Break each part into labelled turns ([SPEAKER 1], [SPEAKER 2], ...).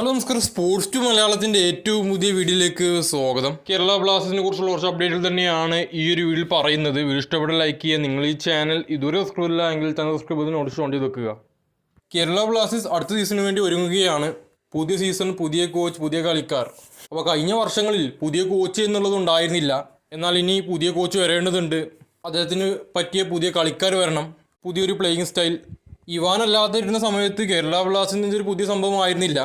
[SPEAKER 1] Hello നമസ്കാരം. Sports to മലയാളത്തിന്റെ ഏറ്റവും പുതിയ വീഡിയോയിലേക്ക് സ്വാഗതം. കേരള ബ്ലാസ്റ്റേഴ്സിനെ കുറിച്ചുള്ള കുറച്ച് അപ്ഡേറ്റുകൾ തന്നെയാണ് ഈ ഒരു വീഡിയോയിൽ പറയുന്നത്. വീഡിയോ ഇഷ്ടപ്പെട്ട ലൈക്ക് ചെയ്യുക. നിങ്ങൾ ഈ ചാനൽ ഇതുവരെ സബ്സ്ക്രൈബ് ഇല്ല എങ്കിൽ ചാനൽ സബ്സ്ക്രൈബ് ചെയ്ത് നോട്ടീസ് ഓൺ ചെയ്ത് വെക്കുക. കേരള ബ്ലാസ്റ്റേഴ്സ് അടുത്ത സീസണിന് വേണ്ടി ഒരുങ്ങുകയാണ്. പുതിയ സീസൺ പുതിയ കോച്ച് പുതിയ കളിക്കാർ. അപ്പോൾ കഴിഞ്ഞ വർഷങ്ങളിൽ പുതിയ കോച്ച് എന്നുള്ളത് ഉണ്ടായിരുന്നില്ല. എന്നാൽ ഇനി പുതിയ കോച്ച് വരേണ്ടതുണ്ട്. അദ്ദേഹത്തിന് പറ്റിയ പുതിയ കളിക്കാർ വരണം. പുതിയൊരു പ്ലേയിങ് സ്റ്റൈൽ ഇവാൻ ഇരുന്ന സമയത്ത് കേരള ബ്ലാസ്റ്റേഴ്സിന്റെ ഒരു പുതിയ സംഭവമായിരുന്നില്ല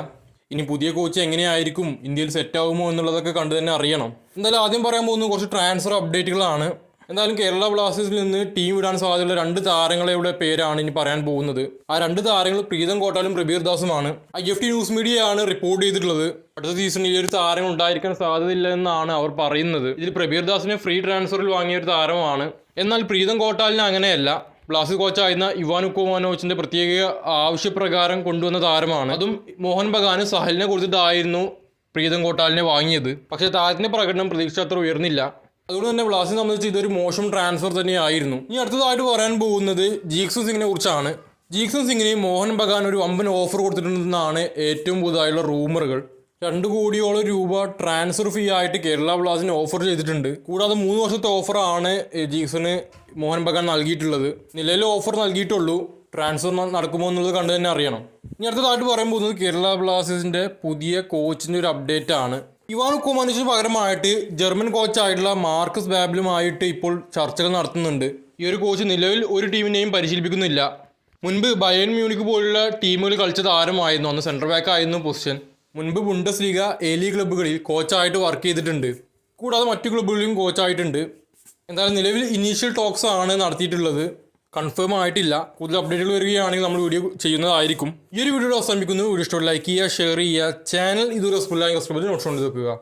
[SPEAKER 1] ഇനി പുതിയ കോച്ച് എങ്ങനെയായിരിക്കും? ഇന്ത്യയിൽ സെറ്റ് ആകുമോ എന്നുള്ളതൊക്കെ കണ്ടു തന്നെ അറിയണം. എന്തായാലും ആദ്യം പറയാൻ പോകുന്നത് കുറച്ച് ട്രാൻസ്ഫർ അപ്ഡേറ്റുകളാണ് എന്തായാലും കേരള ബ്ലാസ്റ്റേഴ്സിൽ നിന്ന് ടീം വിടാൻ സാധ്യതയുള്ള രണ്ട് താരങ്ങളുടെ പേരാണ് ഇനി പറയാൻ പോകുന്നത്. ആ രണ്ട് താരങ്ങൾ പ്രീതം കോട്ടാലും പ്രബീർ ദാസുമാണ് ഐ എഫ് ടി ന്യൂസ് മീഡിയയാണ് റിപ്പോർട്ട് ചെയ്തിട്ടുള്ളത്. അടുത്ത സീസണിൽ ഈ ഒരു താരം ഉണ്ടായിരിക്കാൻ സാധ്യതയില്ല എന്നാണ് അവർ പറയുന്നത്. ഇതിൽ പ്രബീർ ദാസിനെ ഫ്രീ ട്രാൻസ്ഫറിൽ വാങ്ങിയ ഒരു താരമാണ് എന്നാൽ പ്രീതം കോട്ടാലിന് അങ്ങനെയല്ല. ബ്ലാസ്റ്റേഴ്സ് കോച്ചായിരുന്ന ഇവാനു കോമാനോവിച്ചിന്റെ പ്രത്യേക ആവശ്യപ്രകാരം കൊണ്ടുവന്ന താരമാണ്. അതും മോഹൻ ബഗാന് സഹലിനെ കൊടുത്തിട്ടായിരുന്നു പ്രീതം കോട്ടാലിനെ വാങ്ങിയത്. പക്ഷേ താരത്തിന്റെ പ്രകടനം പ്രതീക്ഷ അത്ര ഉയർന്നില്ല. അതുകൊണ്ട് തന്നെ ബ്ലാസിനെ സംബന്ധിച്ച് ഇതൊരു മോശം ട്രാൻസ്ഫർ തന്നെയായിരുന്നു. ഇനി അടുത്തതായിട്ട് പറയാൻ പോകുന്നത് ജീക്സു സിംഗിനെ കുറിച്ചാണ്. ജീക്സു സിംഗിന് മോഹൻ ബഗാൻ ഒരു വമ്പൻ ഓഫർ കൊടുത്തിട്ടുണ്ടെന്നാണ് ഏറ്റവും പുതുതായുള്ള റൂമറുകൾ രണ്ട് കോടിയോളം രൂപ ട്രാൻസ്ഫർ ഫീ ആയിട്ട് കേരള ബ്ലാസ്റ്റിന് ഓഫർ ചെയ്തിട്ടുണ്ട്. കൂടാതെ മൂന്ന് വർഷത്തെ ഓഫറാണ് ജീക്സന് മോഹൻ ബഗാൻ നൽകിയിട്ടുള്ളത്. നിലവിൽ ഓഫർ നൽകിയിട്ടുള്ളൂ. ട്രാൻസ്ഫർ നടക്കുമോ എന്നുള്ളത് കണ്ടു തന്നെ അറിയണം. ഇനി അടുത്തതായിട്ട് പറയാൻ പോകുന്നത് കേരള ബ്ലാസ്റ്റേഴ്സിന്റെ പുതിയ കോച്ചിന്റെ ഒരു അപ്ഡേറ്റ് ആണ്. ഇവാൻ കുമാനിച്ചിന് പകരമായിട്ട് ജർമ്മൻ കോച്ചായിട്ടുള്ള മാർക്കസ് ബാബിലുമായിട്ട് ഇപ്പോൾ ചർച്ചകൾ നടത്തുന്നുണ്ട്. ഈ ഒരു കോച്ച് നിലവിൽ ഒരു ടീമിനെയും പരിശീലിപ്പിക്കുന്നില്ല. മുൻപ് ബയൻ മ്യൂണിക് പോലുള്ള ടീമുകൾ കളിച്ച താരമായിരുന്നു. അന്ന് സെൻട്രൽ ബാക്ക് ആയിരുന്നു പൊസിഷൻ. മുൻപ് ബുണ്ടസ് ലീഗ എ ലീഗ് ക്ലബ്ബുകളിൽ കോച്ചായിട്ട് വർക്ക് ചെയ്തിട്ടുണ്ട്. കൂടാതെ മറ്റു ക്ലബ്ബുകളിലും കോച്ചായിട്ടുണ്ട് എന്തായാലും നിലവിൽ ഇനീഷ്യൽ ടോക്സ് ആണ് നടത്തിയിട്ടുള്ളത്. കൺഫേം ആയിട്ടില്ല. കൂടുതൽ അപ്ഡേറ്റുകൾ വരികയാണെങ്കിൽ നമ്മൾ വീഡിയോ ചെയ്യുന്നതായിരിക്കും. ഈ ഒരു വീഡിയോ അവസാനിപ്പിക്കുന്നു. വീഡിയോ ഇഷ്ടമുള്ള ലൈക്ക് ചെയ്യുക ഷെയർ ചെയ്യുക. ചാനൽ ഇതുവരെ സബ്സ്ക്രൈബ് സബ്സ്ക്രൈബ് നോട്ട് വെക്കുക.